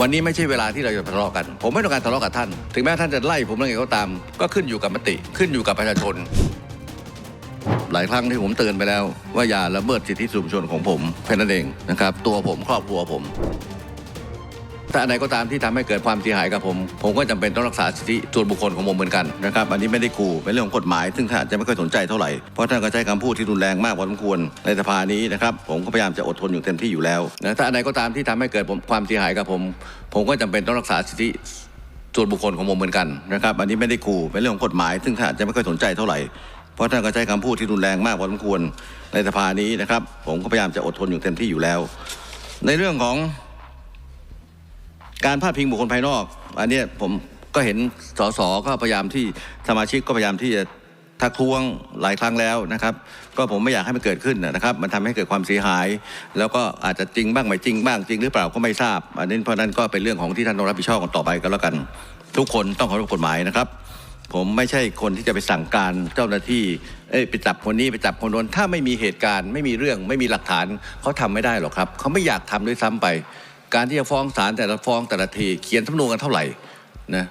วันนี้ไม่ใช่เวลาที่เราจะทะเลาะกัน ผมไม่ต้องการทะเลาะกับท่าน ถึงแม้ท่านจะไล่ผมยังไงก็ตาม ก็ขึ้นอยู่กับมติ ขึ้นอยู่กับประชาชน หลายครั้งที่ผมเตือนไปแล้ว ว่าอย่าละเมิดสิทธิส่วนชนของผมแค่นั้นเองนะครับ ตัวผมครอบครัวผม ถ้าอันไหนก็ตามที่ทำให้เกิดความเสียหายกับผม ผมก็จำเป็นต้องรักษาสิทธิส่วนบุคคลของผมเหมือนกันนะครับอันนี้ไม่ได้ขู่เป็นเรื่องของกฎหมาย ซึ่งท่านอาจจะไม่ค่อยสนใจเท่าไหร่เพราะท่านก็ใช้คำพูดที่รุนแรงมากพอสมควรในสภานี้นะครับผมก็พยายามจะอดทนอยู่เต็มที่อยู่แล้วนะถ้าอันไหนก็ตามที่ทำให้เกิดความเสียหายกับผม ผมก็จำเป็นต้องรักษาสิทธิส่วนบุคคลของผมเหมือนกันนะครับอันนี้ไม่ได้ขู่เป็นเรื่องของกฎหมาย ซึ่งท่านอาจจะไม่ค่อยสนใจเท่าไหร่เพราะท่านก็ใช้คำพูดที่รุนแรงมากพอสมควรในสภานี้นะครับ ผมก็พยายามจะอดทนอยู่เต็มที่อยู่แล้ว ในเรื่องของ การพาดพิงบุคคลภายนอก อันนี้ผมก็เห็นสสก็พยายามที่สมาชิกก็พยายามที่จะทักท้วงหลายครั้งแล้วนะครับ ก็ผมไม่อยากให้มันเกิดขึ้นนะครับ มันทำให้เกิดความเสียหาย แล้วก็อาจจะจริงบ้างไม่จริงบ้างจริงหรือเปล่าก็ไม่ทราบอันนี้เพราะนั้นก็เป็นเรื่องของที่ท่านต้องรับผิดชอบกันต่อไปก็แล้วกัน ทุกคนต้องเคารพกฎหมายนะครับ ผมไม่ใช่คนที่จะไปสั่งการเจ้าหน้าที่เอ้ยไปจับคนนี้ไปจับคนโน้นถ้าไม่มีเหตุการณ์ไม่มีเรื่องไม่มีหลักฐานเขาทำไม่ได้หรอกครับเขาไม่อยากทำด้วยซ้ำไป การที่จะฟ้องศาลแต่ละฟ้องแต่ละทีเขียนสำนวนกันเท่าไหร่นะ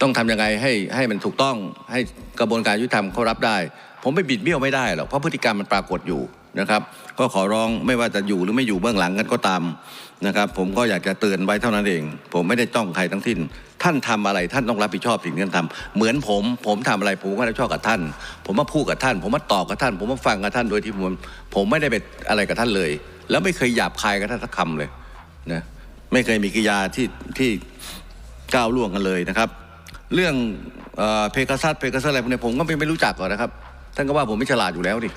ต้องทำยังไงให้ให้มันถูกต้องให้กระบวนการยุติธรรมเขารับได้ ผมไม่บิดเบี้ยวไม่ได้หรอกเพราะพฤติกรรมมันปรากฏอยู่นะครับ ก็ขอร้องไม่ว่าจะอยู่หรือไม่อยู่เบื้องหลังกันก็ตามนะครับ ผมก็อยากจะเตือนไว้เท่านั้นเอง ผมไม่ได้จ้องใครทั้งสิ้น ท่านทำอะไรท่านต้องรับผิดชอบสิ่งที่ท่านทำเหมือนผม ผมทำอะไรผมก็รับผิดชอบกับท่าน ผมมาพูดกับท่าน ผมมาตอบกับท่าน ผมมาฟังกับท่านโดยที่ผมผมไม่ได้ไปอะไรกับท่านเลย แล้วไม่เคยหยาบคายกับท่านสักคำเลยนะ ไม่เคยมีกิยาที่ที่ก้าวล่วงกันเลยนะครับ เรื่องเพกาซัสเพกาซัสอะไรพวกนี้ผมก็ไม่ไม่รู้จักก่อนนะครับ ท่านก็ว่าผมไม่ฉลาดอยู่แล้วดิ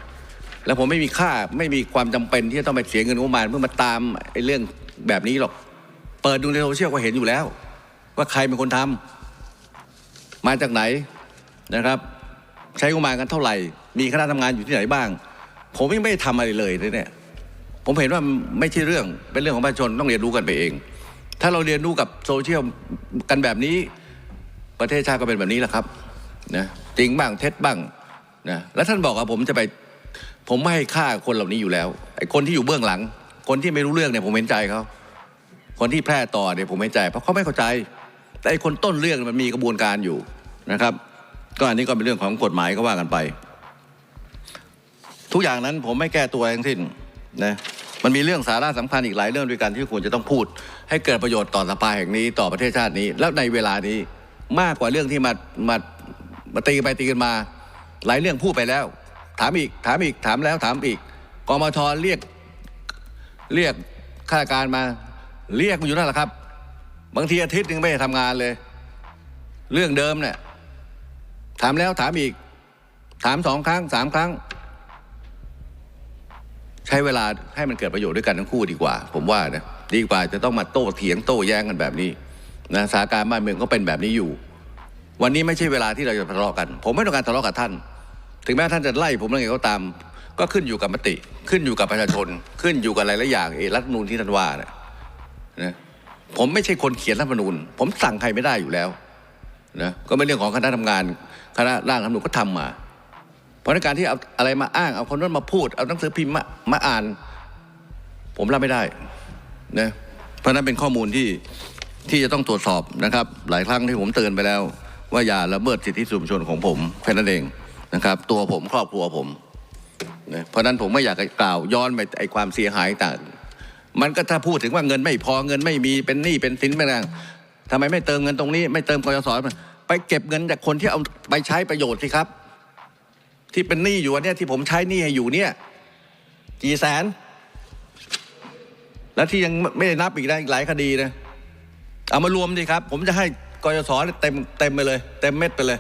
แล้วผมไม่มีค่าไม่มีความจำเป็นที่จะต้องไปเสียเงินงบประมาณเพื่อมาตามไอ้เรื่องแบบนี้หรอก เปิดดูในโซเชียลก็เห็นอยู่แล้ว ว่าใครเป็นคนทำมาจากไหนนะครับ ใช้งบประมาณกันเท่าไหร่ มีคณะทำงานอยู่ที่ไหนบ้าง ผมยังไม่ได้ทำอะไรเลยเนี่ย ผมเห็นว่าไม่ใช่เรื่องเป็นเรื่องของประชาชนต้องเรียนรู้กันไปเอง ถ้าเราเรียนรู้กับโซเชียลกันแบบนี้ ประเทศชาติก็เป็นแบบนี้แหละครับนะจริงบ้างเท็จบ้างนะแล้วท่านบอกว่าผมจะไปผมไม่ให้ค่าคนเหล่านี้อยู่แล้วไอ้คนที่อยู่เบื้องหลัง คนที่ไม่รู้เรื่องเนี่ยผมเห็นใจเขาคนที่แพร่ต่อเนี่ยผมเห็นใจ เพราะเขาไม่เข้าใจ แต่ไอ้คนต้นเรื่องมันมีกระบวนการอยู่นะครับ ก็อันนี้ก็เป็นเรื่องของกฎหมายก็ว่ากันไป ทุกอย่างนั้นผมไม่แก้ตัวทั้งสิ้น นะมันมีเรื่องสาระสำคัญอีกหลายเรื่องด้วยกันที่ควรจะต้องพูด ให้เกิดประโยชน์ต่อสภาแห่งนี้ต่อประเทศชาตินี้ แล้วในเวลานี้มากกว่าเรื่องที่มามามาตีกันไปตีกันมา หลายเรื่องพูดไปแล้ว ถามอีกถามอีกถามแล้วถามอีกกมทเรียกเรียกข้าราชการมาเรียกมาอยู่นั่นแหละครับ บางทีอาทิตย์หนึ่งไม่ได้ทำงานเลย เรื่องเดิมเนี่ยถามแล้วถามอีก ถามสองครั้งสามครั้ง ใช้เวลาให้มันเกิดประโยชน์ด้วยกันทั้งคู่ดีกว่า ผมว่านะดีกว่าจะต้องมาโต้เถียงโต้แย้งกันแบบนี้นะสถานการณ์บ้านเมืองก็เป็นแบบนี้อยู่ วันนี้ไม่ใช่เวลาที่เราจะทะเลาะกัน ผมไม่ต้องการทะเลาะกับท่าน ถึงแม้ท่านจะไล่ผมยังไงก็ตาม ก็ขึ้นอยู่กับมติ ขึ้นอยู่กับประชาชน ขึ้นอยู่กับหลายๆอย่างเอรัฐมนูญที่ท่านว่านะนะผมไม่ใช่คนเขียนรัฐมนูญ ผมสั่งใครไม่ได้อยู่แล้วนะก็เป็นเรื่องของคณะทำงานคณะร่างรัฐมนูญก็ทำมา ราะในการที่เอาอะไรมาอ้างเอาคนนั้นมาพูดเอาหนังสือพิมพ์มามาอ่าน ผมรับไม่ได้นะเพราะนั้นเป็นข้อมูลที่ที่จะต้องตรวจสอบนะครับ หลายครั้งที่ผมเตือนไปแล้ว ว่าอย่าละเมิดสิทธิส่วนบุคคลของผมแค่นั้นเองนะครับ ตัวผมครอบครัวผมนะเพราะนั้นผมไม่อยากจะกล่าวย้อนไปไอความเสียหายต่างมันก็ถ้าพูดถึงว่าเงินไม่พอเงินไม่มีเป็นหนี้เป็นสินเป็นอะไรทำไมไม่เติมเงินตรงนี้ ไม่เติมกยศไปเก็บเงินจากคนที่เอาไปใช้ประโยชน์สิครับ ที่เป็นหนี้อยู่เนี่ยที่ผมใช้หนี้ให้อยู่เนี่ยกี่แสน และที่ยังไม่ได้นับอีกนะอีกหลายคดีนะเอามารวมสิครับ ผมจะให้กยศเต็มเต็มไปเลย เต็มเม็ดไปเลย